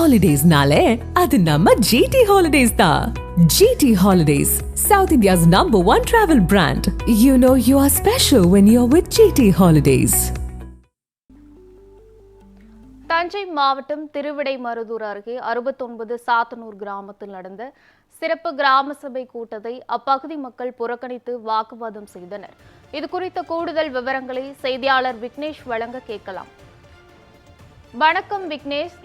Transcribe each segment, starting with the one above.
ஹாலிடேஸ்னாலே அது நம்ம ஜிடி ஹாலிடேஸ் தான். G T holidays south India's number one travel brand you know you are special when you are with G T holidays Thanjai மாவட்டம் திருவிடைமருதூர் அருகே அறுபத்தொன்பது சாத்தனூர் கிராமத்தில் நடந்த சிறப்பு கிராம சபை கூட்டத்தை அப்பகுதி மக்கள் புறக்கணித்து வாக்குவாதம் செய்தனர். இது குறித்த கூடுதல் விவரங்களை செய்தியாளர் விக்னேஷ் வழங்க கேட்கலாம். வணக்கம் விக்னேஷ்.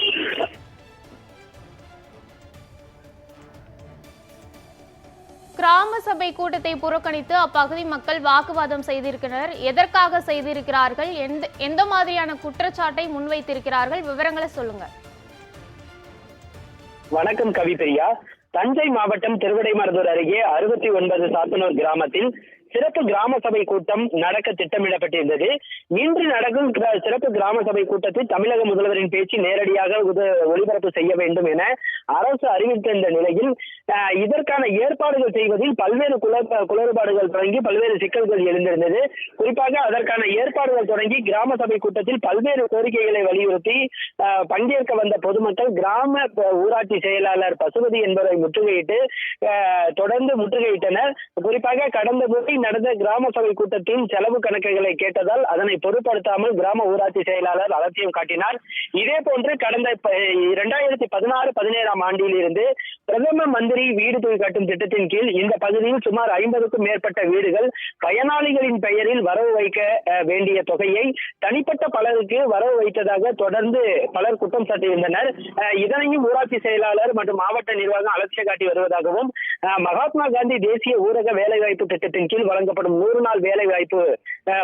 கிராம சபை கூட்டத்தை புறக்கணித்து அப்பகுதி மக்கள் வாக்குவாதம் செய்திருக்கிறனர் எதற்காக செய்திருக்கிறார்கள்? எந்த எந்த மாதிரியான குற்றச்சாட்டை முன்வைத்திருக்கிறார்கள்? விவரங்களை சொல்லுங்க வணக்கம் கவிப்பிரியா. தஞ்சை மாவட்டம் திருவிடைமருதூர் அருகே அறுபத்தி ஒன்பது சாத்தனூர் கிராமத்தில் சிறப்பு கிராம சபை கூட்டம் நடக்க திட்டமிடப்பட்டிருந்தது. இன்று நடக்கும் சிறப்பு கிராம சபை கூட்டத்தில் தமிழக முதல்வரின் பேச்சு நேரடியாக ஒளிபரப்பு செய்ய வேண்டும் என அரசு அறிவித்திருந்த நிலையில் இதற்கான ஏற்பாடுகள் செய்வதில் பல்வேறு குளறுபாடுகள் தொடங்கி பல்வேறு சிக்கல்கள் எழுந்திருந்தது. குறிப்பாக அதற்கான ஏற்பாடுகள் தொடங்கி கிராம சபை கூட்டத்தில் பல்வேறு கோரிக்கைகளை வலியுறுத்தி பங்கேற்க வந்த பொதுமக்கள் கிராம ஊராட்சி செயலாளர் பசுபதி என்பவரை முற்றுகையிட்டு தொடர்ந்து முற்றுகையிட்டனர். குறிப்பாக கடந்த முறை நடந்த கிராம சபை கூட்டத்தின் செலவு கணக்குகளை கேட்டதால் அதனை பொருட்படுத்தாமல் கிராம ஊராட்சி செயலாளர் அலட்சியம் காட்டினார். இதே போன்று கடந்த இரண்டாயிரத்தி பதினாறு பதினேழாம் ஆண்டில் இருந்து பிரதம மந்திரி வீடு தூய் கட்டும் திட்டத்தின் கீழ் இந்த பகுதியில் சுமார் ஐம்பதுக்கும் மேற்பட்ட வீடுகள் பயனாளிகளின் பெயரில் வரவு வைக்க வேண்டிய தொகையை தனிப்பட்ட பலருக்கு வரவு வைத்ததாக தொடர்ந்து பலர் குற்றம் சாட்டியிருந்தனர். இதனையும் ஊராட்சி செயலாளர் மற்றும் மாவட்ட நிர்வாகம் அலட்சிய காட்டி வருவதாகவும் மகாத்மா காந்தி தேசிய ஊரக வேலைவாய்ப்பு திட்டத்தின் கீழ் வழங்கப்படும் நூறு நாள் வேலைவாய்ப்பு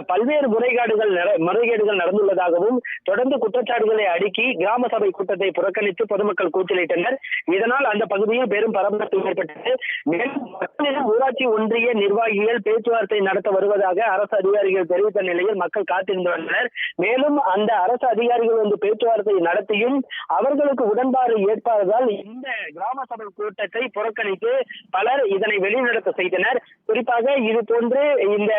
பல்வேறு முறைகேடுகள் நட- முறைகேடுகள் நடந்துள்ளதாகவும் தொடர்ந்து குற்றச்சாட்டுகளை அடுக்கி கிராம சபை கூட்டத்தை புறக்கணித்து பொதுமக்கள் கூச்சலிட்டனர் இதனால் அந்த பகுதியில் பெரும் பரபரப்பு ஏற்பட்டது. மேலும் மக்களிடம் ஊராட்சி ஒன்றிய நிர்வாகிகள் பேச்சுவார்த்தை நடத்த வருவதாக அரசு அதிகாரிகள் தெரிவித்த நிலையில் மக்கள் காத்திருந்து வந்தனர். மேலும் அந்த அரசு அதிகாரிகள் வந்து பேச்சுவார்த்தை நடத்தியும் அவர்களுக்கு உடன்பாடு ஏற்பாததால் இந்த கிராம சபை கூட்டத்தை புறக்கணித்து பலர் இதனை வெளிநடத்த செய்தனர். குறிப்பாக இது போன்று இந்த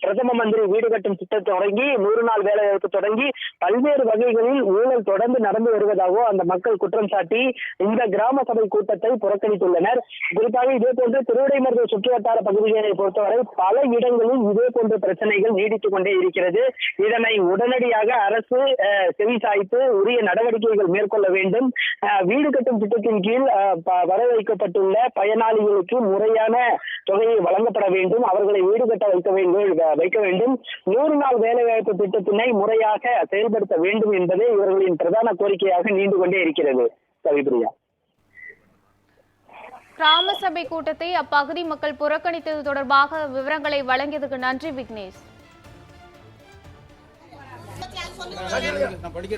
பிரதம மந்திரி வீடு கட்டும் திட்டம் தொடங்கி நூறு நாள் வேலைவாய்ப்பு தொடங்கி பல்வேறு வகைகளில் ஊழல் தொடர்ந்து நடந்து வருவதாகவோ அந்த மக்கள் குற்றம் சாட்டி இந்த கிராம சபை கூட்டத்தை புறக்கணித்துள்ளனர். குறிப்பாக இதே போன்று திருவிடைமருதூர் சுற்றுவட்டார பகுதிகளை பொறுத்தவரை பல இடங்களில் இதே போன்ற பிரச்சனைகள் நீடித்துக் கொண்டே இருக்கிறது. இதனை உடனடியாக அரசு செவி சாய்த்து உரிய நடவடிக்கைகள் மேற்கொள்ள வேண்டும். வீடு கட்டும் திட்டத்தின் கீழ் அஹ், வர வைக்கப்பட்டுள்ள பயனாளிகளுக்கு முறையான தொகையை வழங்கப்பட வேண்டும். அவர்களை வீடு கட்ட வைக்க வேண்டும் வைக்க வேண்டும். நூறு நாள் வேலைவாய்ப்பு திட்டத்தினை முறையாக செயல்படுத்த வேண்டும் என்பதே இவர்களின் பிரதான கோரிக்கையாக நீண்டு கொண்டே இருக்கிறது. கவிப்பிரியா கிராம சபை கூட்டத்தை அப்பகுதி மக்கள் புறக்கணித்தது தொடர்பாக விவரங்களை வழங்கியதுக்கு நன்றி விக்னேஷ். படிக்க